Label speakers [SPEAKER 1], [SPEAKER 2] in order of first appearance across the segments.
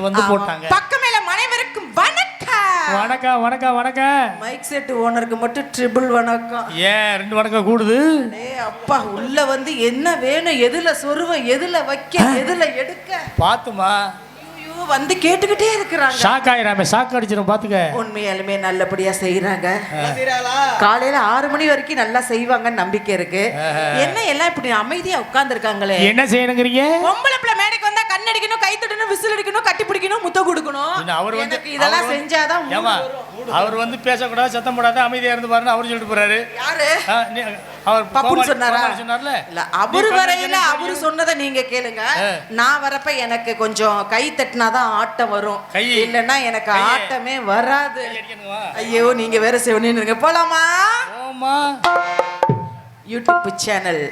[SPEAKER 1] வந்து போட்டாங்க.
[SPEAKER 2] பக்கமேல மனைவருக்கும் வணக்கம்.
[SPEAKER 1] வணக்கம் வணக்கம் வணக்கம்
[SPEAKER 2] மைக் செட் ஓனருக்கு மட்டும் ட்ரிபிள் வணக்கம்.
[SPEAKER 1] ஏன் ரெண்டு வணக்கம் கூடுது?
[SPEAKER 2] டேய் அப்பா உள்ள வந்து என்ன வேணும் எதுல சொருவ எதுல வைக்க எதுல எடுக்க?
[SPEAKER 1] பாத்துமா.
[SPEAKER 2] வந்து கேட்டுக்கிட்டே இருக்கிறாங்க.
[SPEAKER 1] ஷாக் ஆயிராமே ஷாக் அடிச்சிடும் பாத்துக்க.
[SPEAKER 2] உண்மையாலுமே நல்லபடியா செய்யறாங்க காலையில ஆறு மணி வரைக்கும் நல்லா செய்வாங்கன்னு நம்பிக்கை இருக்கு. என்ன எல்லாம் இப்படி அமைதியா உட்கார்ந்துருக்காங்களே?
[SPEAKER 1] என்ன செய்யணுங்கிறீங்க?
[SPEAKER 2] பொம்பளை பிள்ளை மேடைக்கு வந்தா கண் அடிக்கணும் கை தட்டணும் விசில் அடிக்கணும் கட்டி பிடிக்கணும் முத்த கொடுக்கணும்.
[SPEAKER 1] அவர் வந்து
[SPEAKER 2] இதெல்லாம் செஞ்சாதான்.
[SPEAKER 1] அவர் வந்து பேசக்கூடாது சத்தம் போடாது அமைதியா இருந்து பாருன்னு அவரு சொல்லிட்டு போறாரு.
[SPEAKER 2] யாரு?
[SPEAKER 1] அவர்
[SPEAKER 2] பப்புன்னு சொன்னாரா?
[SPEAKER 1] சொன்னார்ல?
[SPEAKER 2] இல்ல அவரு வரையில அவரு. சொன்னதை நீங்க கேளுங்க. நான் வரப்ப எனக்கு கொஞ்சம் கை தட்டினாதான் ஆட்டம் வரும்.
[SPEAKER 1] கை.
[SPEAKER 2] இல்லைன்னா எனக்கு. ஆட்டமே வராது? ஐயோ நீங்க வேற செவனின்னு போலாமா?
[SPEAKER 1] ஓமா
[SPEAKER 2] யூடியூப் சேனல்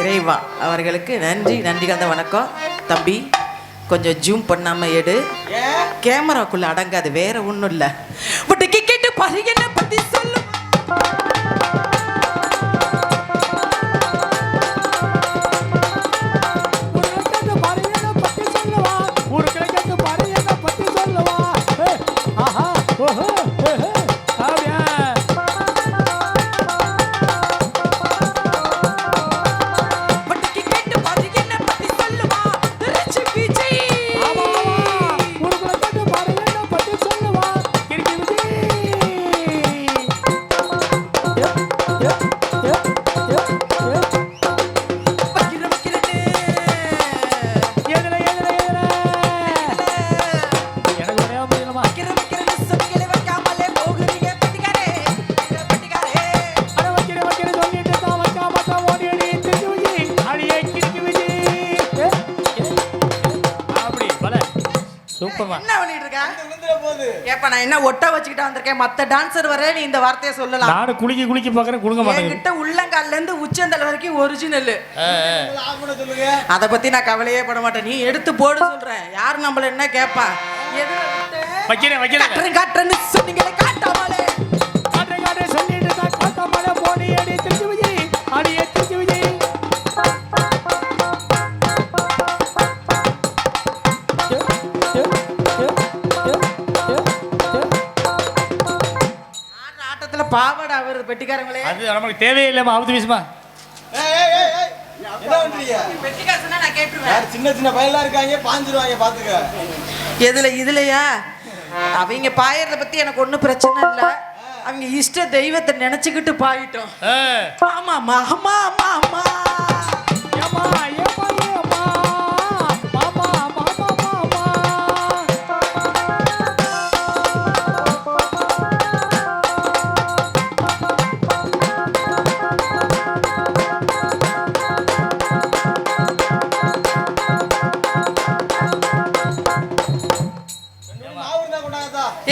[SPEAKER 2] இறைவா அவர்களுக்கு நன்றி நன்றி கலந்த வணக்கம். தம்பி கொஞ்சம் ஜூம் பண்ணாம எடு. கேமராக்குள்ள அடங்காது வேற ஒண்ணும் இல்ல. பட் பரிகன பத்தி என்ன பண்ணிட்டு இருக்க? ஏப்பா, நான் என்ன ஒட்ட வச்சுக்கிட்டு வந்திருக்கேன்? மத்த டான்சர் வர நீ இந்த வார்த்தையை சொல்லலாம்.
[SPEAKER 1] நானும் பார்க்கறேன் குடுங்க மாட்டேங்குது
[SPEAKER 2] என்கிட்ட உள்ளங்கால்ல இருந்து உச்சந்தலை வரைக்கும் ஒரிஜினல். அத பத்தி நான் கவலையே பட மாட்டேன். நீ எடுத்து போடு சொல்றேன். யார் நம்மள என்ன கேப்பா? எதுல?
[SPEAKER 1] வைக்கிறேன் வைக்கிறேன்.
[SPEAKER 2] காட்டுறேன் காட்டுறேன்னு சொன்னீங்களே காட்டாமலே. பெட்டிக்காரங்களே.
[SPEAKER 1] அது நமக்கு
[SPEAKER 3] என்ன பண்றீங்க?
[SPEAKER 2] பெட்டிக்கார சொன்னா நான் கேட்டுருவேன்.
[SPEAKER 3] யார் சின்ன சின்ன பையன்லாம் இருக்காங்க பாஞ்சிருவாங்க பாத்துக்க.
[SPEAKER 2] எதுல இதுலயா? அவங்க பாயறத பத்தி எனக்கு ஒண்ணும் பிரச்சனை இல்ல. அவங்க இஷ்ட தெய்வத்தை நினைச்சுக்கிட்டு பாயிட்டோம். ஆமா ஆமா ஆமா ஆமா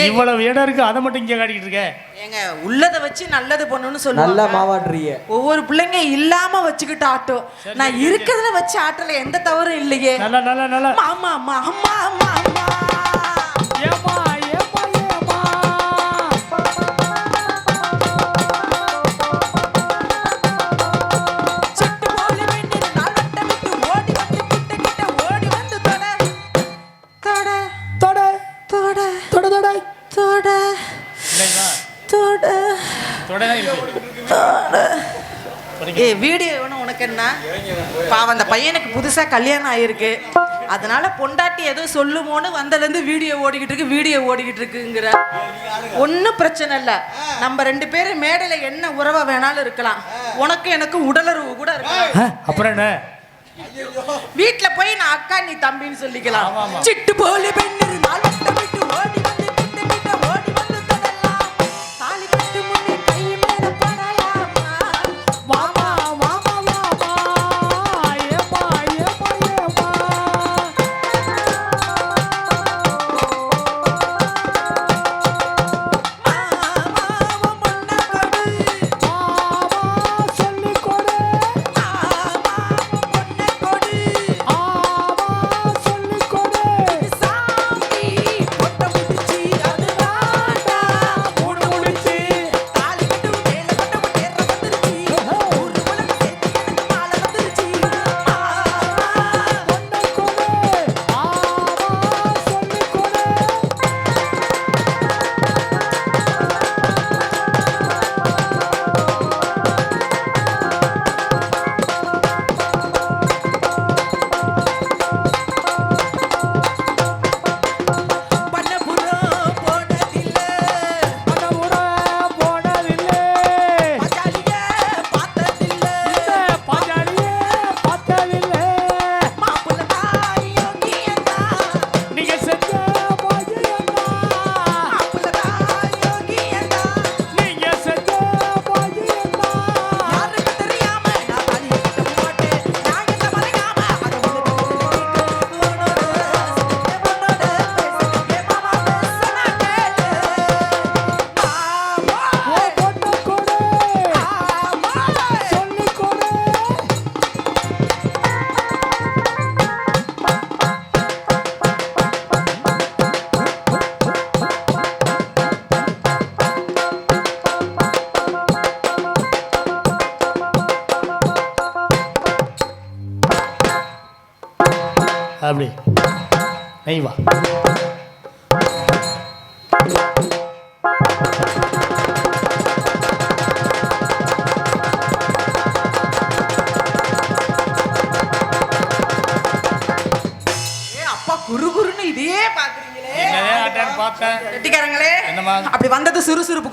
[SPEAKER 1] இவ்வளவு இடம் இருக்கு அதை மட்டும் இங்க காட்டிக்கிட்டு இருக்க.
[SPEAKER 2] ஏங்க உள்ளத வச்சு நல்லது பண்ணுன்னு
[SPEAKER 3] நல்லா
[SPEAKER 2] சொல்லுவாங்க
[SPEAKER 3] மாவாட்டுறீங்க.
[SPEAKER 2] ஒவ்வொரு பிள்ளைங்க இல்லாம வச்சுக்கிட்டு ஆட்டும். நான் இருக்கிறதுல வச்சு ஆட்டல எந்த தவறும் இல்லையே.
[SPEAKER 1] நல்லா நல்லா நல்லா.
[SPEAKER 2] மாமா அம்மா அம்மா அம்மா ஏ வீடியோ வேணும் உனக்கு என்ன? பாவம் அந்த பையனுக்கு புதுசா கல்யாணம் ஆயிருக்கு. அதனால பொண்டாட்டி ஏதோ சொல்லுமோன்னு வந்ததுலேருந்து வீடியோ ஓடிக்கிட்டு இருக்கு வீடியோ ஓடிக்கிட்டு இருக்குங்கிற. ஒன்றும் பிரச்சனை இல்லை. நம்ம ரெண்டு பேரும் மேடையில் என்ன உறவை வேணாலும் இருக்கலாம். உனக்கு எனக்கு உடலுறவு கூட இருக்கலாம்.
[SPEAKER 1] அப்புறம் என்ன?
[SPEAKER 2] வீட்ல போய் நான் அக்கா நீ தம்பின்னு சொல்லிக்கலாம். சிட்டு போலி பெண்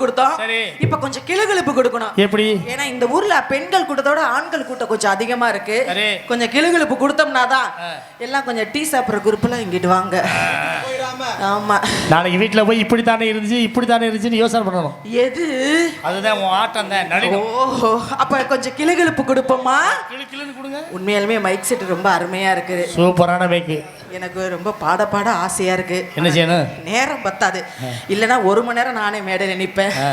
[SPEAKER 2] கொடுத்தோம்.
[SPEAKER 1] சரி.
[SPEAKER 2] இப்ப கொஞ்சம் கிளுகிளுப்பு கொடுக்கணும்.
[SPEAKER 1] எப்படி?
[SPEAKER 2] ஏன்னா இந்த ஊர்ல பெண்கள் கூட்டத்தோட ஆண்கள் கூட்டம் கொஞ்சம் அதிகமா இருக்கு. கொஞ்சம் கிளுகிளுப்பு கொடுத்தோம்னா தான். எல்லாம் கொஞ்சம் டீ சாப்பிட்ற குரூப்லாம் இங்கிட்டு வாங்க. ஆமா.
[SPEAKER 1] நாளைக்கு வீட்டில் போய் இப்படி தானே இருந்துச்சு இப்படி தானே இருந்துச்சுன்னு யோசனை பண்ணணும்.
[SPEAKER 2] எது?
[SPEAKER 1] அதுதான் உன் ஆட்டம் தான்
[SPEAKER 2] ஓஹோ. அப்ப கொஞ்சம் கிளுகிளுப்பு கொடுப்போமா?
[SPEAKER 1] கிளு கிளுன்னு கொடுங்க.
[SPEAKER 2] உண்மையாலுமே மைக் செட் ரொம்ப அருமையா இருக்குது
[SPEAKER 1] சூப்பரான மேக்கு
[SPEAKER 2] எனக்கு ரொம்ப பாட பாட ஆசையா இருக்கு.
[SPEAKER 1] என்ன செய்யணும்?
[SPEAKER 2] நேரம் பத்தாது. இல்லனா ஒரு மணி நேரம் நானே மேடையில நிப்பேன்
[SPEAKER 1] ஆ.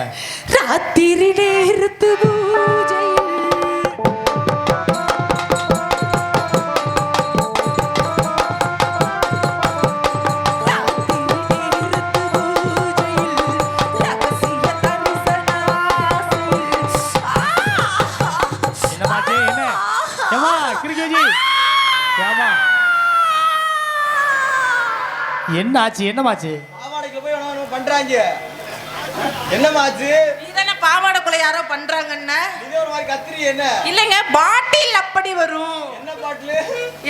[SPEAKER 2] ராத்திரி நேரத்து பூஜையில்
[SPEAKER 1] என்ன ஆச்சு என்னமாச்சு?
[SPEAKER 3] பாவாடைக்கு போய் உணவு பண்றாங்க. என்னமாச்சு?
[SPEAKER 2] நீதானே பாவாடைக்குள்ள யாரோ பண்றாங்கன்னு
[SPEAKER 3] இதே ஒரு மாதிரி கத்திரி என்ன?
[SPEAKER 2] இல்லைங்க பாட்டில் அப்படி வரும்.
[SPEAKER 3] என்ன பாட்டிலு?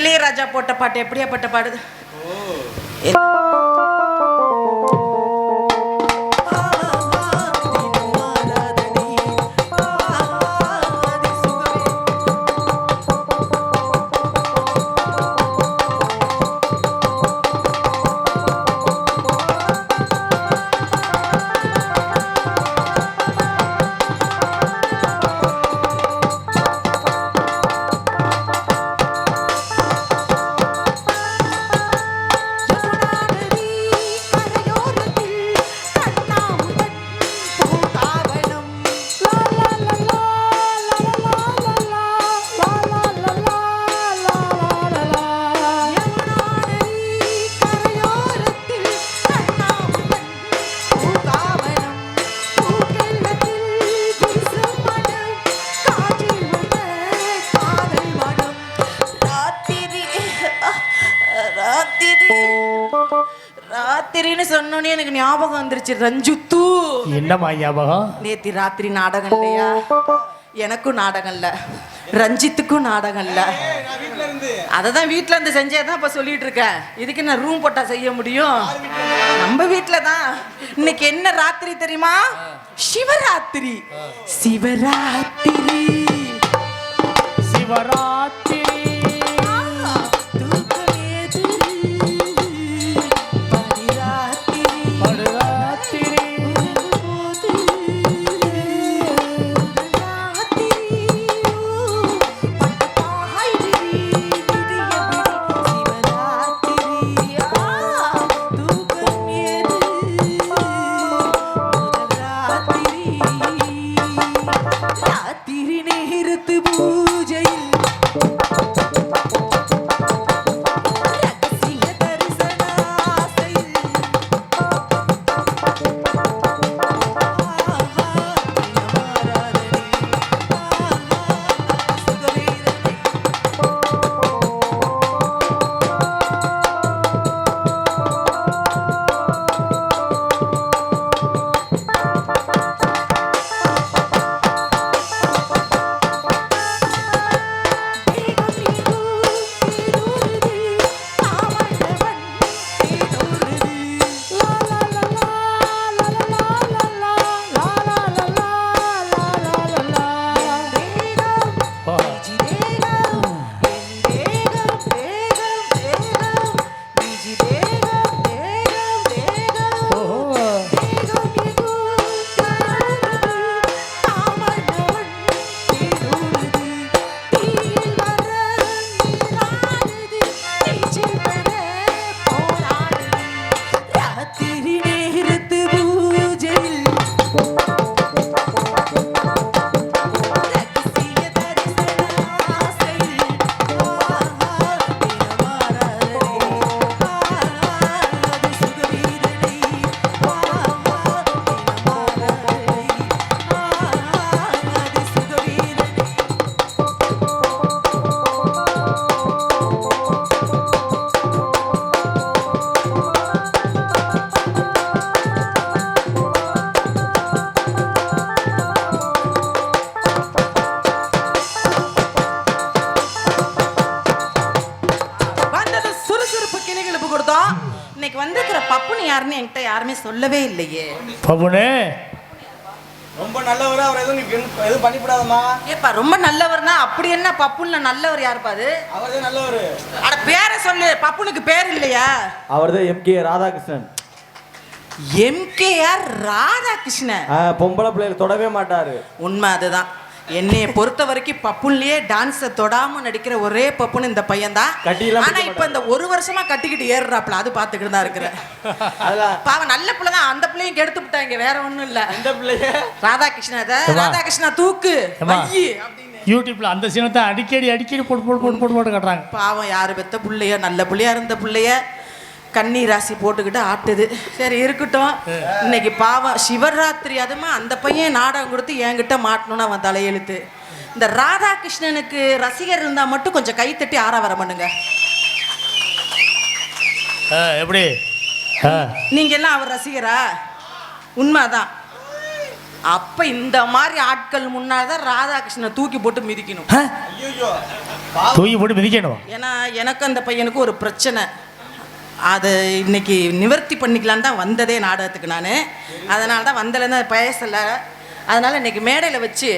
[SPEAKER 2] இளையராஜா போட்ட பாட்டு எப்படியாப்பட்ட பாடு? ராத்திரின்னு சொன்னோன்னே எனக்கு ஞாபகம் வந்துருச்சு. ரஞ்சுத்து
[SPEAKER 1] என்னம்மா ஞாபகம்?
[SPEAKER 2] நேத்தி ராத்திரி நாடகம் இல்லையா? எனக்கும் நாடகம் இல்ல. ரஞ்சித்துக்கும் நாடகம் இல்ல. அதை தான் வீட்டில் இருந்து செஞ்சே தான் இப்போ சொல்லிட்டு இருக்கேன். இதுக்கு நான் ரூம் போட்டா செய்ய முடியும்? நம்ம வீட்டில் தான். இன்னைக்கு என்ன ராத்திரி தெரியுமா? சிவராத்திரி. சிவராத்திரி.
[SPEAKER 1] சிவராத்திரி.
[SPEAKER 2] சொல்லவே இல்லையே.
[SPEAKER 1] பப்புனே
[SPEAKER 3] ரொம்ப நல்லவர் அவர் எதுவும் எதுவும் பண்ணிவிடாதம்மா.
[SPEAKER 2] ஏப்பா ரொம்ப நல்லவர்னா அப்படி என்ன பப்புன்ல நல்லவர் யாருப்பா அது?
[SPEAKER 3] அவர் தான் நல்லவர்.
[SPEAKER 2] அட பேரை சொல்லு பப்புனுக்கு பேர் இல்லையா?
[SPEAKER 4] அவர் தான் எம்கே ராதாகிருஷ்ணன்.
[SPEAKER 2] எம்கேஆர் ராதாகிருஷ்ணன்.
[SPEAKER 4] பொம்பளை பிள்ளைகளை தொடவே மாட்டாரு.
[SPEAKER 2] உண்மை அதுதான். என்னைய பொறுத்த வரைக்கும் பப்புன்லயே டான்ஸை தொடாம நடிக்கிற ஒரே பப்புன்னு இந்த பையன் தான் ஆனா இப்ப இந்த ஒரு வருஷமா கட்டிக்கிட்டு ஏறுறாப்ல அது பாத்துக்கிட்டு தான் இருக்கிறேன். பாவம் நல்ல பிள்ளை தான் அந்த பிள்ளையும் கெடுத்து விட்டாங்க வேற ஒண்ணும் இல்ல.
[SPEAKER 4] இந்த பிள்ளைய?
[SPEAKER 1] ஏம்மா.
[SPEAKER 2] ராதாகிருஷ்ணா தூக்கு. அப்படின்னு.
[SPEAKER 1] யூடியூப்ல அந்த சீனத்தை அடிக்கடி அடிக்கடி போட்டு போட்டு போட்டு போட்டு போட்டு கட்டுறாங்க.
[SPEAKER 2] பாவம் யாரு பெத்த புள்ளைய நல்ல புள்ளையா இருந்த புள்ளைய கன்னி ராசி போட்டுக்கிட்டு ஆட்டுது. சரி இருக்கட்டும். இன்னைக்கு பாவம். சிவராத்திரி அதுமா அந்த பையன் நாடகம் கொடுத்து என்கிட்ட மாட்டணும்னு அவன் தலையெழுத்து. இந்த ராதாகிருஷ்ணனுக்கு ரசிகர் இருந்தா மட்டும் கொஞ்சம் கை தட்டி ஆரவாரம் பண்ணுங்க.
[SPEAKER 1] எப்படி?
[SPEAKER 2] நீங்க எல்லாம் அவர் ரசிகரா? உண்மைதான். அப்ப இந்த மாதிரி ஆட்கள் முன்னாடி தான் ராதாகிருஷ்ணனை தூக்கி போட்டு மிதிக்கணும்.
[SPEAKER 1] தூக்கி போட்டு மிதிக்கணும்?
[SPEAKER 2] ஏன்னா எனக்கு அந்த பையனுக்கு ஒரு பிரச்சனை. அதை இன்னைக்கு நிவர்த்தி பண்ணிக்கலான்னு தான் வந்ததே நாடகத்துக்கு நான். அதனால தான் வந்தலேருந்து பேசலை. அதனால இன்னைக்கு மேடையில் வச்சு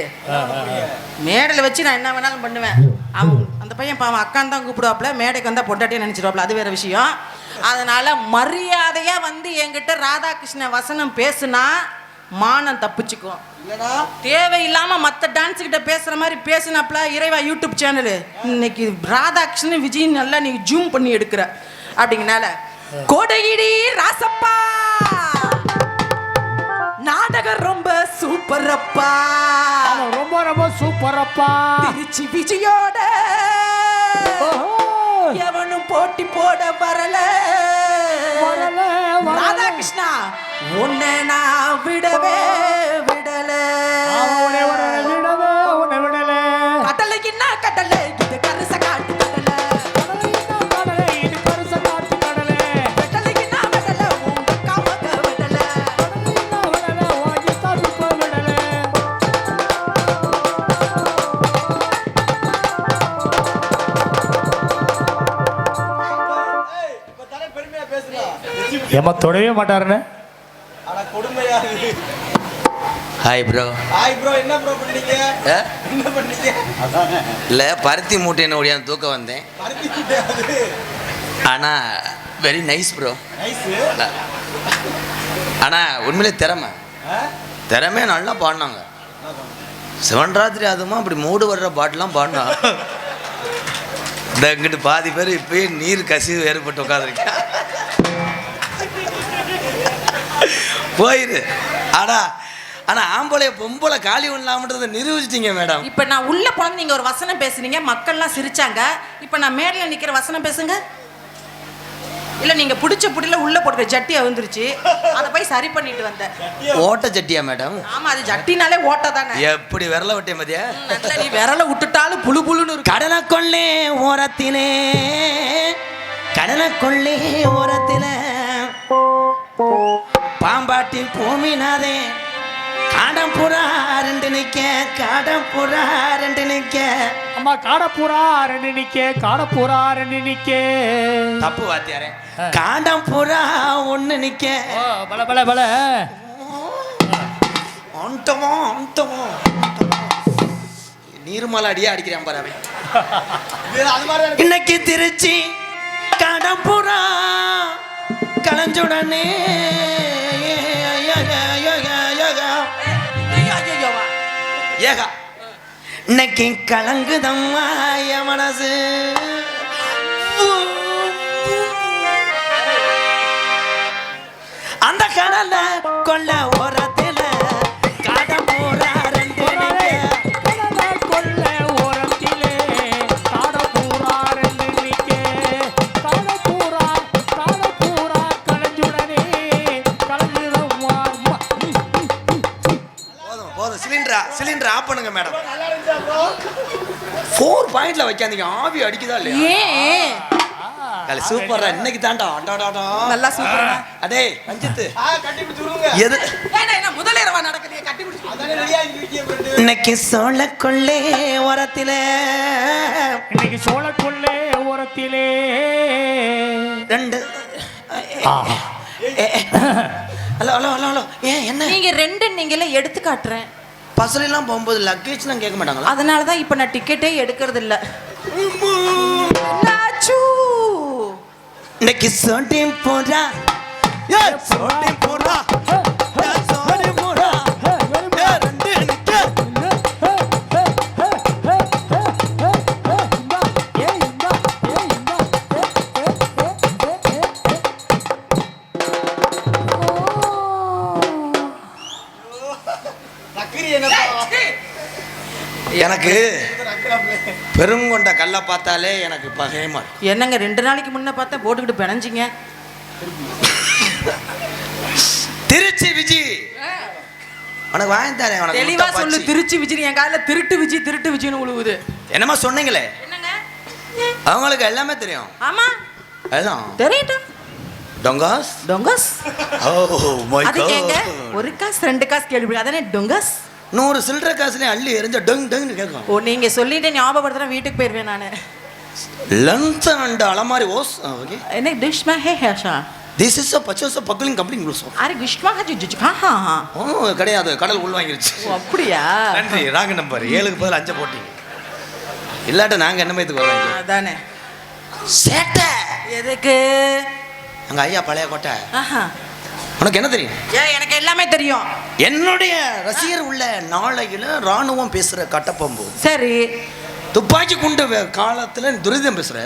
[SPEAKER 2] மேடையில் வச்சு நான் என்ன வேணாலும் பண்ணுவேன். அவன் அந்த பையன் பாவன் அக்கான் தான் கூப்பிடுவாப்புல மேடைக்கு வந்தால் பொண்டாட்டியே நினச்சிடுவாப்புல அது வேற விஷயம். அதனால மரியாதையாக வந்து என்கிட்ட ராதாகிருஷ்ண வசனம் பேசுனா மானம் தப்பிச்சுக்கும்.
[SPEAKER 3] இல்லைனா
[SPEAKER 2] தேவையில்லாம மத்த டான்ஸ் கிட்ட பேசுற மாதிரி பேசினாப்ல இறைவா யூடியூப் சேனலு. இன்னைக்கு ராதாகிருஷ்ணன் விஜய் நல்லா நீ ஜூம் பண்ணி எடுக்கிற. அப்படிங்கனால கோடகிரி ராசப்பா! நாடகம் ரொம்ப சூப்பர் அப்பா
[SPEAKER 1] ஆமா, ரொம்ப ரொம்ப சூப்பரப்பா!
[SPEAKER 2] திருச்சி விஜயோட. எவனும் போட்டி போட வரல. ராதாகிருஷ்ணா உன்னை நான் விடவே விடல.
[SPEAKER 1] ஏம்மா தொடவே மாட்டாருன்னு?
[SPEAKER 3] ஆனா கொடுமையா இருக்கு
[SPEAKER 5] ஹாய் ப்ரோ
[SPEAKER 3] ஹாய் ப்ரோ என்ன ப்ரோ பண்ணீங்க என்ன பண்ணீங்க
[SPEAKER 5] இல்லை பருத்தி மூட்டைன்னு ஓடியாந்து தூக்க வந்தேன்.
[SPEAKER 3] பருத்தி முடியாது
[SPEAKER 5] ஆனால் வெரி நைஸ் ப்ரோ
[SPEAKER 3] நைஸ்
[SPEAKER 5] ஆனால் உண்மையிலே திறமை. திறமையை நல்லா பாடினாங்க. சிவன் ராத்திரி அதுமா அப்படி மூடு வர்ற பாட்டெலாம் பாடினா. இந்த இங்கிட்டு பாதி பேர் இப்பயே நீர் கசிவு ஏற்பட்டு உட்காந்துருக்கேன் போயிரு. ஆனா ஆனா ஆம்பளை பொம்பளை காலி பண்ணலாமன்றதை நிரூபிச்சிட்டீங்க மேடம்.
[SPEAKER 2] இப்ப நான் உள்ள போனது நீங்க ஒரு வசனம் பேசுனீங்க. மக்கள்லாம் சிரிச்சாங்க. இப்ப நான் மேடையில நிக்கிற வசனம் பேசுங்க. இல்ல நீங்க பிடிச்ச புடியில உள்ள போட்டுற ஜட்டி வந்துருச்சு அதை போய் சரி பண்ணிட்டு வந்தேன்.
[SPEAKER 5] ஓட்ட சட்டியா மேடம்?
[SPEAKER 2] ஆமா அது ஜட்டினாலே ஓட்ட தானே.
[SPEAKER 5] எப்படி விரல விட்டே மதியா
[SPEAKER 2] நீ விரல விட்டுட்டாலும் புழு புழுன்னு இருக்கு.
[SPEAKER 5] கடலை கொள்ளே ஓரத்திலே கடலை கொள்ளே ஓரத்திலே பாம்பாட்டி பூமினாதே காடம் புறா ரெண்டு நிக்க காடம் புறா ரெண்டு நிக்க.
[SPEAKER 1] அம்மா காடப்பூரா ரெண்டு நிக்க காடப்பூரா ரெண்டு நிக்க.
[SPEAKER 5] தப்பு வாத்தியாரே. காடம் புறா ஒண்ணு நிக்க.
[SPEAKER 1] பல பல பல.
[SPEAKER 5] அண்டமோ அண்டமோ நீர்மலை அடியே அடிக்கிறான் பாரு இன்னைக்கு திருச்சி கடம்புறா கலஞ்சுடனே ஏகா. இன்னைக்கு கலங்குதம்மா என் மனசு. அந்த கடல கொள்ள போதும் சிலிண்டரா ஆஃப் பண்ணுங்க மேடம் ஃபோர் பாயிண்ட்ல வைக்காதீங்க. ஆவி அடிக்குதா இல்லையா? கலை சூப்பரா இன்னைக்கு தாண்டா அடாடாடா.
[SPEAKER 2] நல்லா சூப்பரா
[SPEAKER 5] அடே ரஞ்சித்
[SPEAKER 3] ஆ கட்டி பிடிச்சுருங்க
[SPEAKER 5] எது?
[SPEAKER 2] என்ன முதலிரவா நடக்குது? கட்டி பிடிச்சி
[SPEAKER 5] இன்னைக்கு சோழ கொள்ளே ஓரத்தில.
[SPEAKER 1] இன்னைக்கு சோழ கொள்ளே ஓரத்திலே.
[SPEAKER 5] ரெண்டு. Hello hello hello hello. ஏன் என்ன?
[SPEAKER 2] நீங்க ரெண்டு நீங்களே எடுத்து காட்டுறேன்.
[SPEAKER 5] பஸ்லாம் போகும்போது லக்கேஜ்லாம் கேட்க மாட்டாங்களா
[SPEAKER 2] அதனால தான் இப்போ நான் டிக்கெட்டே எடுக்கிறது இல்ல.
[SPEAKER 5] இன்னைக்கு சோட்டி போடா ஏ சோட்டி போடா எனக்கு பெருங்கொண்ட கல்லை பார்த்தாலே எனக்கு பகையமா.
[SPEAKER 2] என்னங்க ரெண்டு நாளைக்கு முன்ன பார்த்தா போட்டுக்கிட்டு பிணைஞ்சிங்க?
[SPEAKER 5] திருச்சி விஜி. உனக்கு வாங்கி தரேன் உனக்கு
[SPEAKER 2] தெளிவா சொல்லு. திருச்சி விஜய் என் காதுல திருட்டு விஜய் திருட்டு விஜய்னு உழுவுது.
[SPEAKER 5] என்னமா சொன்னீங்களே?
[SPEAKER 2] என்னங்க?
[SPEAKER 5] அவங்களுக்கு எல்லாமே தெரியும்.
[SPEAKER 2] ஆமா.
[SPEAKER 5] எல்லாம்.
[SPEAKER 2] தெரியட்டும்
[SPEAKER 5] டொங்காஸ்?
[SPEAKER 2] டொங்கஸ்.
[SPEAKER 5] ஓ மை
[SPEAKER 2] அது ஏங்க? ஒரு காசு ரெண்டு காசு கேள்வி அதானே டொங்கஸ்?
[SPEAKER 5] நூறு சில்லற காசுலயும் அள்ளி எரிஞ்ச டொங் டொங்னு கேட்கும்.
[SPEAKER 2] ஓ நீங்க சொல்லிட்டு ஞாபகப்படுத்துறேன் வீட்டுக்கு போயிருவேன் நானு.
[SPEAKER 5] லன்ஸ் அண்ட் அலமாரி ஓஸ் ஓகே.
[SPEAKER 2] என்ன டிஷ்மா ஹே ஹேஷா?
[SPEAKER 5] திஸ் இஸ் அ பச்சோஸ் பக்கலிங் கம்ப்ளிங் ப்ளூஸ்
[SPEAKER 2] அரே விஷ்மா ஹஜி ஜுஜு ஹா ஹா ஹா.
[SPEAKER 5] ஓ கிடையாது கடல் உள் வாங்கிருச்சு.
[SPEAKER 2] ஓ அப்படியா?
[SPEAKER 5] நன்றி ராங்க நம்பர். ஏழுக்கு பதில் அஞ்சை போட்டீங்க. இல்லாட்ட நாங்க என்ன மயத்துக்கு வருவாங்க
[SPEAKER 2] அதானே.
[SPEAKER 5] சேட்டை!
[SPEAKER 2] எதுக்கு?
[SPEAKER 5] அங்க ஐயா பழைய கோட்டை.
[SPEAKER 2] ஆஹா.
[SPEAKER 5] உனக்கு என்ன தெரியும்?
[SPEAKER 2] எனக்கு எல்லாமே தெரியும்.
[SPEAKER 5] என்னுடைய ரசிகர் உள்ள நாளையில ராணுவம் பேசுற கட்டப்பம்பு.
[SPEAKER 2] சரி.
[SPEAKER 5] துப்பாக்கி குண்டு காலத்துல துரிதம் பேசுற.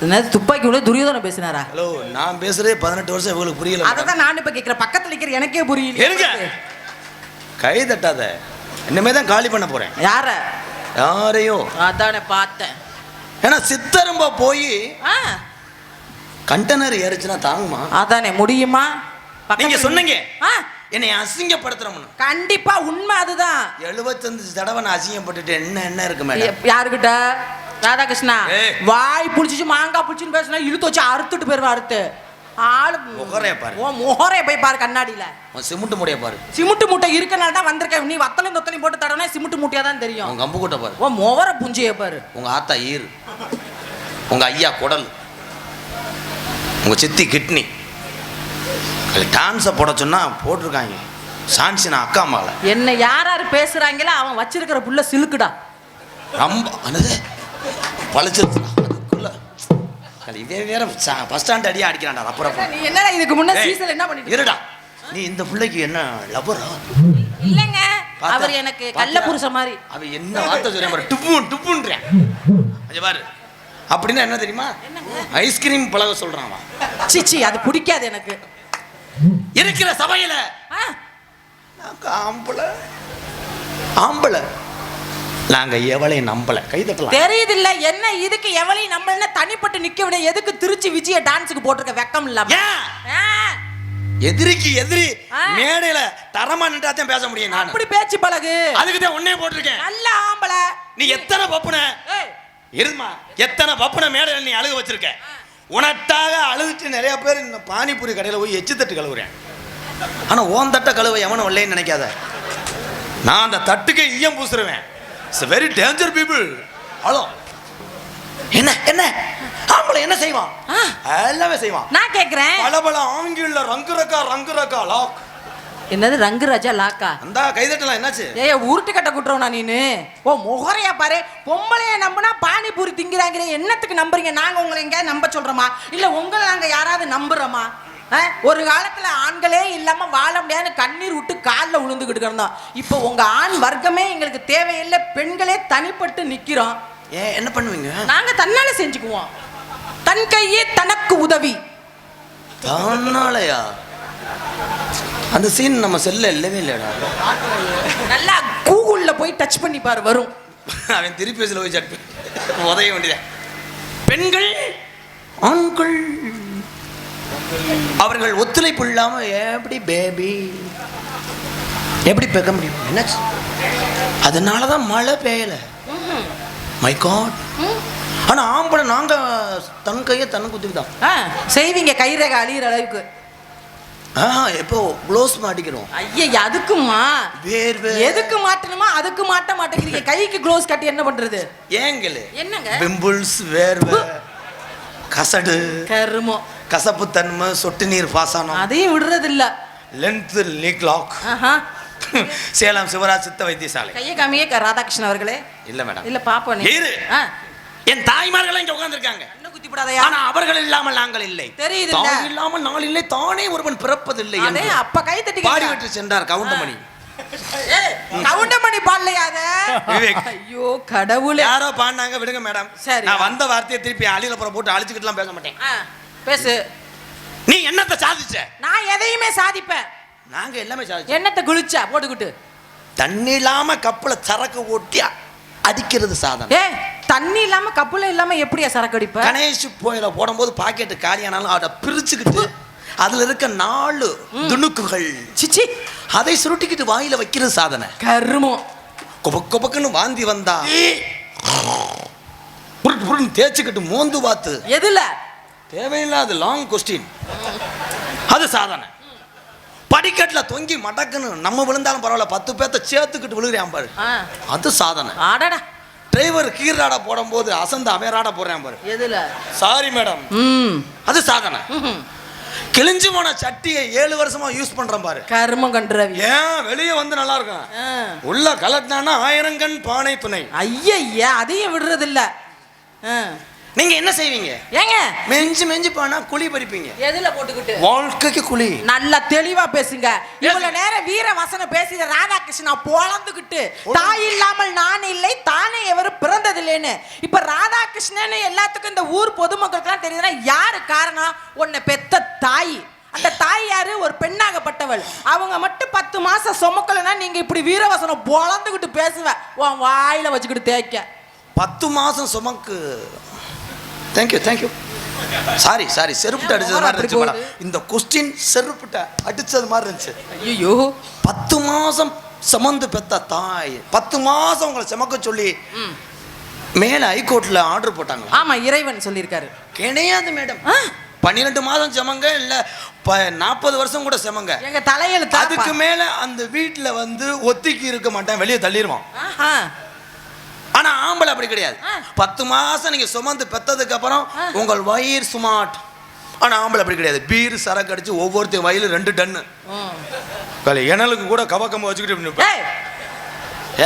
[SPEAKER 2] என்னது துப்பாக்கி உள்ள துரியோதனை பேசினாரா?
[SPEAKER 5] ஹலோ நான் பேசுறதே பதினெட்டு வருஷம் இவங்களுக்கு புரியல
[SPEAKER 2] அதை தான் நான் இப்ப கேட்கிறேன் பக்கத்துல நிக்கிற எனக்கே புரியல.
[SPEAKER 5] இருங்க கை தட்டாத. இனிமே தான் காலி பண்ண போறேன்.
[SPEAKER 2] யார?
[SPEAKER 5] யாரையோ.
[SPEAKER 2] அதானே பார்த்தேன்.
[SPEAKER 5] ஏன்னா சித்தரம்ப போய்
[SPEAKER 2] ஆ.
[SPEAKER 5] கண்டனர் ஏறிச்சுன்னா தாங்குமா?
[SPEAKER 2] அதானே முடியுமா?
[SPEAKER 5] நீங்க சொன்னீங்க. என்னை அசிங்கப்படுத்துறோம்னு
[SPEAKER 2] கண்டிப்பா உண்மை அதுதான்.
[SPEAKER 5] எழுபத்தஞ்சு தடவை நான் அசிங்கப்பட்டுட்டு என்ன என்ன இருக்கு மேடம்?
[SPEAKER 2] யாருக்கிட்ட? ராதாகிருஷ்ணா. வாய் புடிச்சிச்சு மாங்காய் புடிச்சுன்னு பேசினா இழுத்து வச்சு அறுத்துட்டு போயிருவா அறுத்து. ஆளு
[SPEAKER 5] முகரைய பாரு.
[SPEAKER 2] உன் முகரைய போய் பாரு கண்ணாடியில.
[SPEAKER 5] உன் சிமெண்ட் முடிய பாரு.
[SPEAKER 2] சிமெண்ட் மூட்டை இருக்கனால தான் வந்திருக்கேன். நீ வத்தலையும் தொத்தலையும் போட்டு தடவை சிமெண்ட் மூட்டையா தான் தெரியும்.
[SPEAKER 5] உன் கம்பு கூட்ட பாரு.
[SPEAKER 2] உன் முகர புஞ்சிய பாரு.
[SPEAKER 5] உங்க ஆத்தா ஈரு. உங்க ஐயா குடல். உங்க சித்தி கிட்னி. டான்ஸை போட சொன்னா போட்டிருக்காங்க. சான்சி நான் அக்கா மகளை
[SPEAKER 2] என்ன யார் யார் பேசுறாங்களோ அவன் வச்சிருக்கிற புள்ள சிலுக்குடா.
[SPEAKER 5] ரொம்ப அதுக்குள்ள. அது இதே வேற பஸ் ஸ்டாண்ட் அடியா அடிக்கிறான்டா அப்புறம்
[SPEAKER 2] நீ என்னடா இதுக்கு முன்ன சீசன் என்ன பண்ணிட்டு
[SPEAKER 5] இருடா. நீ இந்த பிள்ளைக்கு என்ன லவ்வரா
[SPEAKER 2] இல்லங்க. அவர் எனக்கு கள்ள? புருஷ மாதிரி.
[SPEAKER 5] அவ என்ன வார்த்தை சொல்றேன் டுப்புன் டுப்புன்றேன் பாரு. அப்படின்னா என்ன தெரியுமா? ஐஸ்கிரீம் பழக சொல்றான்
[SPEAKER 2] சிச்சி அது பிடிக்காது எனக்கு.
[SPEAKER 5] இருக்கிற சபையில. ஆம்பளை. ஆம்பளை. நாங்க எவளையும் நம்பல. கை தட்டலாம்.
[SPEAKER 2] தெரியுது இல்ல என்ன இதுக்கு எவளையும் நம்ம என்ன தனிப்பட்டு நிக்க விட எதுக்கு திருச்சி விஜய டான்ஸுக்கு போட்டிருக்க வெக்கம் இல்லாம?
[SPEAKER 5] எதிரிக்கு எதிரி. மேடையில தரமா நின்றாதான் பேச முடியும் நான்.
[SPEAKER 2] அப்படி பேச்சு பழகு.
[SPEAKER 5] அதுக்கு தான் உன்னே போட்டிருக்கேன்.
[SPEAKER 2] நல்ல ஆம்பளை.
[SPEAKER 5] நீ எத்தனை பப்புன? இருமா எத்தனை பப்புன மேடையில் நீ அழுக வச்சிருக்க? உனக்காக அழுதுட்டு நிறைய பேர் இந்த பானிபூரி கடையில் போய் எச்சு தட்டு கழுவுறேன். ஆனா ஓன் தட்டை கழுவ எவனும் இல்லைன்னு நினைக்காத. நான் அந்த தட்டுக்கு ஈயம் பூசுருவேன் it's very danger people hello என்ன என்ன? ஆம்பளை என்ன செய்வான். எல்லாமே செய்வான்.
[SPEAKER 2] நான் கேக்குறேன்.
[SPEAKER 5] பல பல ஆங்கில ரங்கு ரக்கா ரங்கு ரக்கா லாக்
[SPEAKER 2] என்னது ரங்கு ராஜா லாக்கா?
[SPEAKER 5] அந்த கைதட்டலாம் என்னாச்சு?
[SPEAKER 2] ஏய் உருட்டு கட்ட குட்டுறவனா நீனு? ஓ முகரையா பாரு. பொம்பளைய நம்பினா பானிபூரி திங்கிறாங்க என்னத்துக்கு நம்புறீங்க? நாங்க உங்களை எங்கேயாவது நம்ப சொல்றோமா? இல்ல உங்களை நாங்க யாராவது நம்புறோமா? ஒரு காலத்துல ஆண்களே இல்லாம வாழ முடியாதுன்னு கண்ணீர் விட்டு காலில் விழுந்துகிட்டு கிடந்தோம். இப்போ உங்க ஆண் வர்க்கமே எங்களுக்கு தேவையில்லை. பெண்களே தனிப்பட்டு நிக்கிறோம்.
[SPEAKER 5] ஏன் என்ன பண்ணுவீங்க?
[SPEAKER 2] நாங்க தன்னால செஞ்சுக்குவோம். தன் கையே தனக்கு உதவி.
[SPEAKER 5] தானாலயா அந்த சீன் நம்ம செல்ல இல்லவே இல்லைடா.
[SPEAKER 2] நல்லா கூகுள்ல போய் டச் பண்ணி பாரு வரும்.
[SPEAKER 5] அவன் திருப்பி பேசல போய் சட்டு உதய வேண்டியத? பெண்கள் ஆண்கள். அவர்கள் ஒத்துழைப்பு இல்லாம எப்படி பேபி எப்படி பெக்க முடியும்? என்னாச்சு? அதனால தான் மழை பெய்யல. மை. காட் ஆனா ஆம்பளை நாங்க தன் கையை தன் குத்துக்குதான்
[SPEAKER 2] ஆ, செய்வீங்க கைரேகை அழியிற அளவுக்கு.
[SPEAKER 5] எப்போ க்ளோஸ் மாட்டிக்கிறோம்
[SPEAKER 2] ஐயா அதுக்குமா
[SPEAKER 5] வேர்வை.
[SPEAKER 2] எதுக்கு மாட்டணுமா? அதுக்கு மாட்ட மாட்டேங்கிறீங்க. கைக்கு க்ளோஸ் கட்டி என்ன பண்றது?
[SPEAKER 5] ஏங்கலு.
[SPEAKER 2] என்னங்க?
[SPEAKER 5] பிம்பிள்ஸ் வேர்வை. கசடு.
[SPEAKER 2] கருமம்
[SPEAKER 5] கசப்பு தன்மை சொட்டு நீர் பாசனம்
[SPEAKER 2] அதையும் விடுறது இல்ல
[SPEAKER 5] length league lock. Salem Sivaraj சித்த வைத்தியசாலை.
[SPEAKER 2] கையை காமியே ராதாகிருஷ்ணன் அவர்களே.
[SPEAKER 5] இல்ல மேடம்.
[SPEAKER 2] இல்ல பாப்போம்
[SPEAKER 5] என் தாய்மார்கள் இங்க உட்கார்ந்திருக்காங்க.
[SPEAKER 2] இன்னும் குத்தி போடாதயா
[SPEAKER 5] ஆனா அவர்கள் இல்லாமல் நாங்கள் இல்லை.
[SPEAKER 2] தெரியுதுல்ல?
[SPEAKER 5] தாய் இல்லாமல் நாள் இல்லை தானே ஒருவன் பிறப்பதில்லை
[SPEAKER 2] அதே அப்ப கை தட்டி
[SPEAKER 5] பாடி விட்டு சென்றார் கவுண்டமணி.
[SPEAKER 2] கவுண்டமணி பாடலையா அத?
[SPEAKER 5] விவேக்.
[SPEAKER 2] ஐயோ கடவுளே.
[SPEAKER 5] யாரோ பாடினாங்க விடுங்க மேடம்.
[SPEAKER 2] சரி.
[SPEAKER 5] நான் வந்த வார்த்தையை திருப்பி அழியில புற போட்டு அழிச்சுக்கிட்டுலாம் பேச மாட்டேன்.
[SPEAKER 2] பேசு.
[SPEAKER 5] நீ என்னத்தை சாதிச்ச?
[SPEAKER 2] நான் எதையுமே சாதிப்பேன்.
[SPEAKER 5] நாங்க எல்லாமே சாதிச்சோம்.
[SPEAKER 2] என்னத்தை குளிச்சா? போட்டுக்கிட்டு.
[SPEAKER 5] தண்ணி இல்லாம கப்பல சரக்கு ஓட்டி அடிக்கிறது சாதனை.
[SPEAKER 2] தண்ணி இல்லாம கப்புல இல்லாம எப்படியா சரக்கு அடிப்ப?
[SPEAKER 5] கணேஷ் போயில போடும்போது பாக்கெட்டு காலியானாலும் அதை பிரிச்சுக்கிட்டு அதுல இருக்க நாலு துணுக்குகள்.
[SPEAKER 2] சிச்சி.
[SPEAKER 5] அதை சுருட்டிக்கிட்டு வாயில வைக்கிறது சாதனை.
[SPEAKER 2] கருமம்
[SPEAKER 5] கொபக் கொபக்குன்னு வாந்தி வந்தா. புருட்டு புருன்னு தேய்ச்சிக்கிட்டு மோந்து பார்த்து.
[SPEAKER 2] எதுல?
[SPEAKER 5] தேவையில்லாத லாங் கொஸ்டின் அது சாதனை. படிக்கட்டில் தொங்கி மடக்குன்னு நம்ம விழுந்தாலும் பரவாயில்ல பத்து பேர்த்த சேர்த்துக்கிட்டு விழுகிறான் பாரு. அது சாதனை.
[SPEAKER 2] அடடா.
[SPEAKER 5] டிரைவர் கீராட போடும்போது அசந்த அமேராட போடுறான் பாரு.
[SPEAKER 2] எதுல?
[SPEAKER 5] சாரி மேடம்
[SPEAKER 2] ம்.
[SPEAKER 5] அது சாதனை. கிழிஞ்சு போன சட்டியை ஏழு வருஷமா யூஸ் பண்றேன் பாரு.
[SPEAKER 2] கருமம் கண்டுரவி.
[SPEAKER 5] ஏன்? வெளியே வந்து நல்லா இருக்கும். உள்ள கலட்டினானா ஆயிரங்கண் பானை துணை.
[SPEAKER 2] ஐயய்யா அதையும் விடுறது இல்ல.
[SPEAKER 5] நீங்க என்ன செய்வீங்க?
[SPEAKER 2] ஏங்க?
[SPEAKER 5] மெஞ்சு மெஞ்சு போனா குழி பறிப்பீங்க.
[SPEAKER 2] எதுல போட்டுக்கிட்டு?
[SPEAKER 5] வாழ்க்கைக்கு குழி.
[SPEAKER 2] நல்லா தெளிவா பேசுங்க. இவ்வளவு நேரம் வீர வசனம் பேசிய ராதாகிருஷ்ணா பொழந்துகிட்டு. தாய் இல்லாமல் நான் இல்லை தானே எவரும் பிறந்ததில்லைன்னு. இப்ப ராதாகிருஷ்ணன் எல்லாத்துக்கும் இந்த ஊர் பொதுமக்களுக்கு தெரியுதுன்னா யாரு காரணம்? உன்னை பெத்த தாய். அந்த தாய் யாரு? ஒரு பெண்ணாகப்பட்டவள். அவங்க மட்டும் பத்து மாசம் சுமக்கலைன்னா நீங்க இப்படி வீரவசனம் பொழந்துகிட்டு பேசுவ. உன் வாயில வச்சுக்கிட்டு தேய்க்க.
[SPEAKER 5] பத்து மாசம் சுமக்கு. Thank you thank you sorry sorry செருப்புட்டு அடிச்சது மாதிரி இருந்துச்சு. மேடம் இந்த கொஸ்டின் செருப்புட்ட அடிச்சது மாதிரி இருந்துச்சு.
[SPEAKER 2] ஐயோ
[SPEAKER 5] பத்து மாசம் சுமந்து பெத்த தாய். பத்து மாசம் உங்களை சுமக்க சொல்லி மேல ஹைகோர்ட்ல ஆர்டர் போட்டாங்க
[SPEAKER 2] ஆமா இறைவன் சொல்லியிருக்காரு.
[SPEAKER 5] கிடையாது மேடம். பன்னிரெண்டு மாதம் செமங்க இல்ல நாற்பது வருஷம் கூட செமங்க.
[SPEAKER 2] எங்க தலையெழுத்து
[SPEAKER 5] அதுக்கு மேல அந்த வீட்டுல வந்து ஒத்திக்கி இருக்க மாட்டேன் வெளியே தள்ளிடுவான் ஆனா ஆம்பளை அப்படி கிடையாது. பத்து மாசம் நீங்க சுமந்து பெத்ததுக்கு அப்புறம் உங்கள் வயிறு சுமார்ட் ஆனா ஆம்பளை அப்படி கிடையாது. பீர் சரக்கு அடிச்சு ஒவ்வொருத்தையும் வயிறு ரெண்டு டன்னு. கலை எனலுக்கு கூட கவக்கம்ப வச்சுக்கிட்டு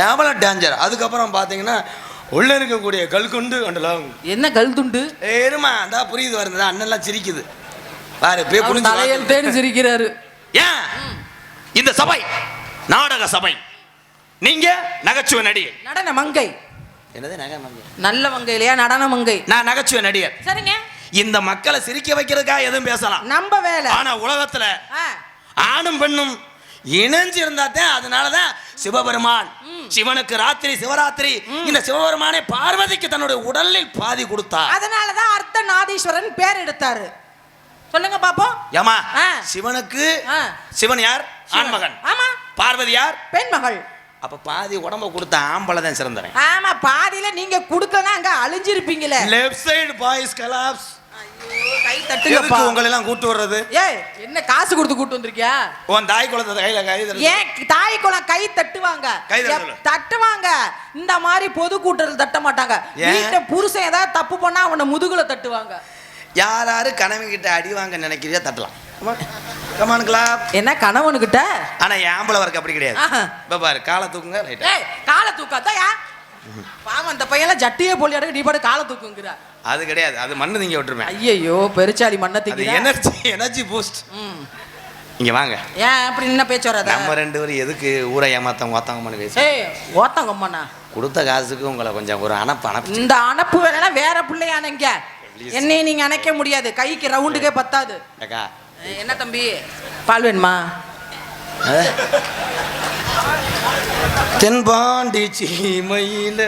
[SPEAKER 5] எவ்வளோ டேஞ்சர் அதுக்கப்புறம் பார்த்தீங்கன்னா உள்ள இருக்கக்கூடிய கல்குண்டு அண்டலாம்
[SPEAKER 2] என்ன கல் துண்டு
[SPEAKER 5] ஏறுமா அந்தா புரியுது வருது அண்ணெல்லாம் சிரிக்குது. பாரு பே புரிஞ்சு.
[SPEAKER 2] தேடி சிரிக்கிறாரு.
[SPEAKER 5] ஏன்? இந்த சபை நாடக சபை. நீங்க நகைச்சுவை நடிகர்
[SPEAKER 2] நடன மங்கை.
[SPEAKER 5] என்னது நகை நம்பி
[SPEAKER 2] நல்ல மங்கை இல்லையா? நடன மங்கை.
[SPEAKER 5] நான் நகைச்சுவை நடிகர்.
[SPEAKER 2] சரிங்க.
[SPEAKER 5] இந்த மக்களை சிரிக்க வைக்கிறதுக்காக எதுவும் பேசலாம்.
[SPEAKER 2] நம்ம வேலை.
[SPEAKER 5] ஆனா உலகத்துல ஆணும் பெண்ணும் இணைஞ்சு இருந்தாதான் அதனாலதான் சிவபெருமான். சிவனுக்கு ராத்திரி சிவராத்திரி. இந்த சிவபெருமானை பார்வதிக்கு தன்னுடைய உடலில் பாதி கொடுத்தார்.
[SPEAKER 2] அதனாலதான் அர்த்த நாதீஸ்வரன் பேர் எடுத்தாரு. சொல்லுங்க பாப்போம்.
[SPEAKER 5] ஏமா. சிவனுக்கு. சிவன் யார்? ஆண்மகன்.
[SPEAKER 2] ஆமா.
[SPEAKER 5] பார்வதி யார்?
[SPEAKER 2] பெண் மகள்
[SPEAKER 5] அப்ப பாதி உடம்ப கொடுத்த ஆம்பளை தான் சிறந்தவன்.
[SPEAKER 2] ஆமா பாதியில நீங்க குடுக்கலன்னா அங்க அழிஞ்சிருப்பீங்களே.
[SPEAKER 5] லெஃப்ட் சைடு பாய்ஸ் கலாப்ஸ்
[SPEAKER 2] ஐயோ, கை தட்டுங்கப்பா
[SPEAKER 5] உங்களை எல்லாம் கூட்டு வர்றது?
[SPEAKER 2] ஏய் என்ன காசு கொடுத்து கூட்டு வந்திருக்கியா?
[SPEAKER 5] உன் தாய் குளத்தை கையில கை.
[SPEAKER 2] ஏன் தாய் குளம் கை தட்டுவாங்க?
[SPEAKER 5] கை
[SPEAKER 2] தட்டுவாங்க. இந்த மாதிரி பொது கூட்டத்தில் தட்ட மாட்டாங்க? வீட்டை புருஷன் ஏதாவது தப்பு பண்ணா அவனை முதுகுல தட்டுவாங்க.
[SPEAKER 5] யார் யாரு கணவன் கிட்ட அடி வாங்க நினைக்கிறியா தட்டலாம். கமான் கிளாப்
[SPEAKER 2] என்ன கணவனுக்கிட்ட?
[SPEAKER 5] ஆனா என் வர்க்கு அப்படி கிடையாது. இப்ப பாரு காலை தூக்குங்க ரைட்டா
[SPEAKER 2] காலை தூக்காதயா? பாவம் அந்த பையன் ஜட்டியே போலி அடக்கு நீ பாடு காலை தூக்குங்கிற.
[SPEAKER 5] அது கிடையாது. அது மண்ணு நீங்க விட்டுருமே.
[SPEAKER 2] ஐயையோ பெருச்சாலி மண்ணை தூக்கி
[SPEAKER 5] எனர்ஜி எனர்ஜி பூஸ்ட் இங்க வாங்க.
[SPEAKER 2] ஏன் அப்படி என்ன பேச்சு வராத?
[SPEAKER 5] நம்ம ரெண்டு பேரும் எதுக்கு ஊரை ஏமாத்தவங்க ஓத்தாங்கன்னு பேசி
[SPEAKER 2] ஓத்தங்கம்மாண்ணா
[SPEAKER 5] கொடுத்த காசுக்கு உங்களை கொஞ்சம் ஒரு அனுப்பு அனுப்பிச்சு
[SPEAKER 2] இந்த அனுப்பு வேலைனா வேற பிள்ளையானங்க. என்னைய நீங்க அணைக்க முடியாது. கைக்கு ரவுண்டுக்கே பத்தாது.
[SPEAKER 5] அக்கா
[SPEAKER 2] என்ன தம்பி? பால் வேணுமா?
[SPEAKER 5] அஹ். தென்பாண்டி சீமையில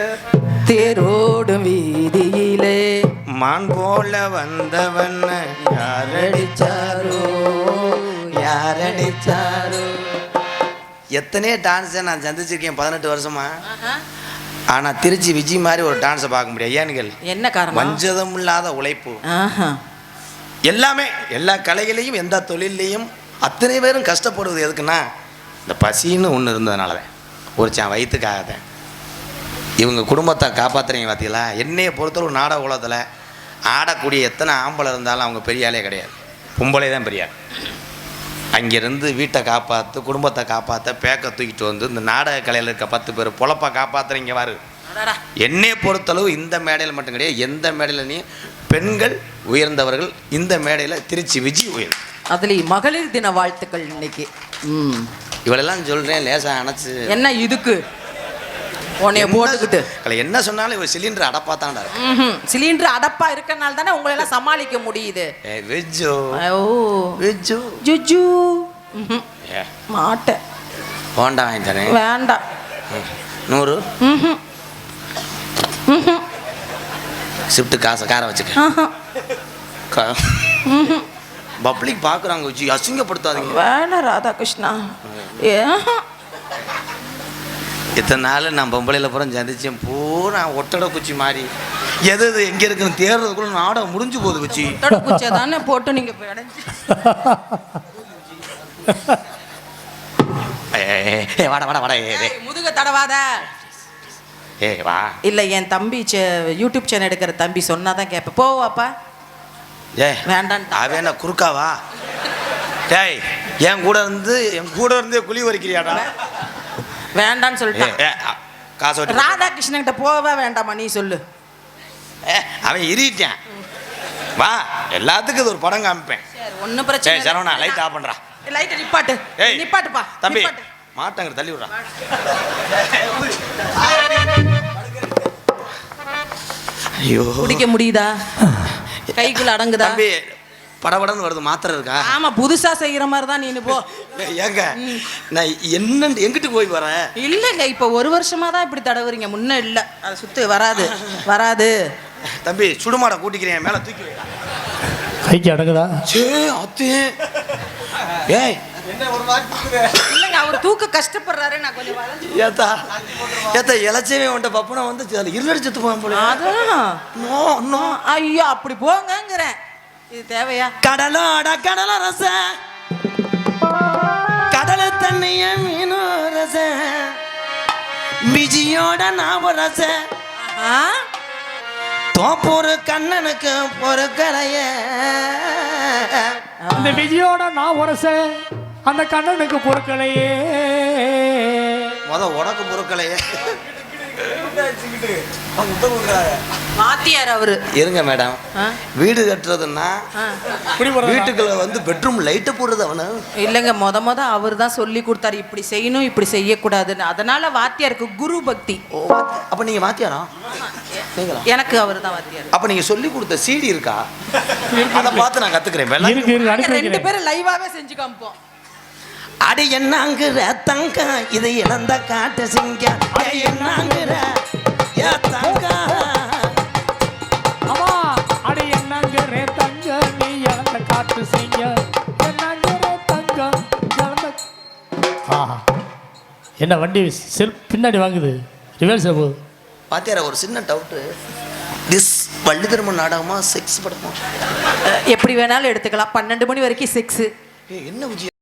[SPEAKER 2] தேரோடும் வீதியிலே
[SPEAKER 5] மான் போல வந்தவன் யாரடிச்சாரோ? யாரடிச்சாரோ? எத்தனையோ டான்ஸை நான் சந்திச்சிருக்கேன் பதினெட்டு வருஷமா. ஆனா திருச்சி விஜய் மாதிரி ஒரு டான்ஸை பார்க்க முடியாது. ஏனுங்கள்
[SPEAKER 2] என்ன காரணம்?
[SPEAKER 5] வஞ்சதம் இல்லாத உழைப்பு.
[SPEAKER 2] ஆஹா.
[SPEAKER 5] எல்லாமே எல்லா கலைகளையும் எந்த தொழிலையும் அத்தனை பேரும் கஷ்டப்படுவது எதுக்குன்னா இந்த பசின்னு ஒன்று இருந்ததுனால தான் ஒரு சான் வயிற்றுக்காக தான் இவங்க குடும்பத்தை காப்பாற்றுறீங்க பார்த்தீங்களா என்னையை பொறுத்தவரை நாடக உலகத்தில் ஆடக்கூடிய எத்தனை ஆம்பளை இருந்தாலும் அவங்க பெரிய ஆளே கிடையாது. பொம்பளை தான் பெரியார் அங்கேருந்து வீட்டை காப்பாற்று குடும்பத்தை காப்பாற்ற பேக்கை தூக்கிட்டு வந்து இந்த நாடக கலையில் இருக்க பத்து பேர் பொழப்பை காப்பாற்றுறீங்க வாரு என்னைய பொறுத்தளவு இந்த மேடையில் மட்டும் கிடையாது எந்த மேடையிலையும் பெண்கள் உயர்ந்தவர்கள் இந்த மேடையில் திருச்சி விஜய் உயர்ந்த
[SPEAKER 2] அதுலயும் மகளிர் தின வாழ்த்துக்கள் இன்னைக்கு. ம்.
[SPEAKER 5] இவளெல்லாம் சொல்கிறேன் லேசாக அணைச்சு.
[SPEAKER 2] என்ன இதுக்கு? உன்னைய போட்டுக்கிட்டு.
[SPEAKER 5] என்ன- என்ன சொன்னாலும் இவ சிலிண்டர் அடப்பா தான்டா.
[SPEAKER 2] சிலிண்டர் அடப்பா இருக்கனால தானே உங்களை எல்லாம் சமாளிக்க முடியுது.
[SPEAKER 5] வெஜ்ஜோ
[SPEAKER 2] ஓ
[SPEAKER 5] வெஜ்ஜோ
[SPEAKER 2] ஜுஜு. மாட்டேன்
[SPEAKER 5] வாங்கி தரேன்.
[SPEAKER 2] வேண்டாம்.
[SPEAKER 5] நூறு.
[SPEAKER 2] ம்ஹும்.
[SPEAKER 5] ஷிஃப்ட்டு காசை காரை வச்சுக்க. பப்ளிக் பார்க்குறாங்க வச்சு அசிங்கப்படுத்தாதீங்க.
[SPEAKER 2] வேணாம் ராதாகிருஷ்ணா. ஏஹா.
[SPEAKER 5] இத்தனை நாள் நான் பொம்பளையில் புறம் சந்திச்சேன் பூரா ஒட்டடை குச்சி மாதிரி எது எது எங்கே இருக்குன்னு தேடுறதுக்குள்ள நாடகம் முடிஞ்சு போகுது வச்சு
[SPEAKER 2] ஒட்டடை குச்சியை தானே போட்டு நீங்க போய் அடைஞ்சு.
[SPEAKER 5] ஏ வாடா வாடா வாடா ஏ ஏ,
[SPEAKER 2] முதுக தடவாத.
[SPEAKER 5] ஏ வா.
[SPEAKER 2] இல்ல என் தம்பி யூடியூப் சேனல் எடுக்கிற தம்பி சொன்னாதான் கேட்பேன். போவாப்பா
[SPEAKER 5] ஏ
[SPEAKER 2] வேண்டான்ட்டா.
[SPEAKER 5] அவன் என்ன குறுக்காவா டேய் என் கூட இருந்து என் கூட இருந்தே குழி வரிக்கிறியாடா
[SPEAKER 2] வேண்டான்னு சொல்லிட்டான்.
[SPEAKER 5] காசு
[SPEAKER 2] ராதாகிருஷ்ணன் கிட்ட போவா வேண்டாமா நீ சொல்லு.
[SPEAKER 5] அவன் இறிட்டான் வா எல்லாத்துக்கும் இது ஒரு படம் காமிப்பேன்.
[SPEAKER 2] ஒன்றும் பிரச்சனை
[SPEAKER 5] சரவணா லைட் ஆஃப் பண்ணுறா
[SPEAKER 2] லைட்டை நிப்பாட்டு.
[SPEAKER 5] ஏய்
[SPEAKER 2] நிப்பாட்டுப்பா
[SPEAKER 5] தம்பி
[SPEAKER 2] நிப்பாட்டு.
[SPEAKER 5] மாட்டங்க தள்ளி விட்றா. ஐயோ.
[SPEAKER 2] குடிக்க முடியுதா? கைக்குள்ள அடங்குதா?
[SPEAKER 5] தம்பி படபடன்னு வருது மாத்திரை இருக்கா?
[SPEAKER 2] ஆமா புதுசா செய்யற மாதிரி தான் நீனு போ.
[SPEAKER 5] ஏங்க நான் என்ன எங்கிட்டு போய் வரேன்
[SPEAKER 2] இல்லைங்க இப்போ ஒரு வருஷமா தான் இப்படி தடவுறீங்க. முன்ன இல்ல. அது சுத்து வராது வராது.
[SPEAKER 5] தம்பி சுடுமாடை கூட்டிக்கிறேன் மேலே தூக்கி.
[SPEAKER 1] கைக்கு அடங்குதா?
[SPEAKER 5] சே அத்தே. ஏய்.
[SPEAKER 3] என்ன ஒரு மாதிரி
[SPEAKER 2] இல்லைங்க அவர் தூக்க கஷ்டப்படுறாரு நான் கொஞ்சம் வளைஞ்சு
[SPEAKER 5] ஏத்தா ஏத்தா இலச்சவே உன்ட்ட பப்பனா வந்து இருளடி செத்து போவேன் போல.
[SPEAKER 2] அதான்
[SPEAKER 5] நோ நோ.
[SPEAKER 2] ஐயோ அப்படி போங்கங்கிறேன். இது தேவையா?
[SPEAKER 5] கடலோட கடல ரச கடல தண்ணிய மீனு ரச பிஜியோட நாவ ரச தோப்பூர் கண்ணனுக்கு பொறுக்கலைய.
[SPEAKER 1] இந்த விஜயோட நான் உரச அந்த கண்ணனுக்கு பொருட்களையே
[SPEAKER 5] முத உனக்கு
[SPEAKER 3] கொடுக்குறாங்க
[SPEAKER 2] வாத்தியார் அவரு.
[SPEAKER 5] இருங்க மேடம்? வீடு கட்டுறதுன்னா. வீட்டுக்குள்ள வந்து பெட்ரூம் லைட்டு போடுறது அவனு.
[SPEAKER 2] இல்லைங்க மொத மொத அவர் தான் சொல்லி கொடுத்தாரு. இப்படி செய்யணும் இப்படி செய்யக்கூடாதுன்னு. அதனால வாத்தியாருக்கு குரு பக்தி.
[SPEAKER 5] அப்ப நீங்க வாத்தியாரா?
[SPEAKER 2] எனக்கு அவர் தான் வாத்தியார்.
[SPEAKER 5] அப்ப நீங்க சொல்லி கொடுத்த சிடி இருக்கா? அதை பார்த்து நான் கத்துக்கிறேன்.
[SPEAKER 2] ரெண்டு பேரும் லைவாவே செஞ்சு காமிப்போம்.
[SPEAKER 5] அடி என்னங்கிற தங்க? இது இழந்த காட்டு சிங்க. என்னங்கிற? ஏ தங்க?
[SPEAKER 1] அம்மா அடி என்னங்கிற தங்க? நீ இழந்த காட்டு என்ன வண்டி செல் பின்னாடி வாங்குது? ரிவர்ஸ் போகுது.
[SPEAKER 5] பாத்தியாரா ஒரு சின்ன டவுட்டு திஸ் பள்ளி திரும்ப நாடகமா செக்ஸ் படமா?
[SPEAKER 2] எப்படி வேணாலும் எடுத்துக்கலாம். பன்னெண்டு மணி வரைக்கும் செக்ஸ்
[SPEAKER 5] என்ன விஜய்?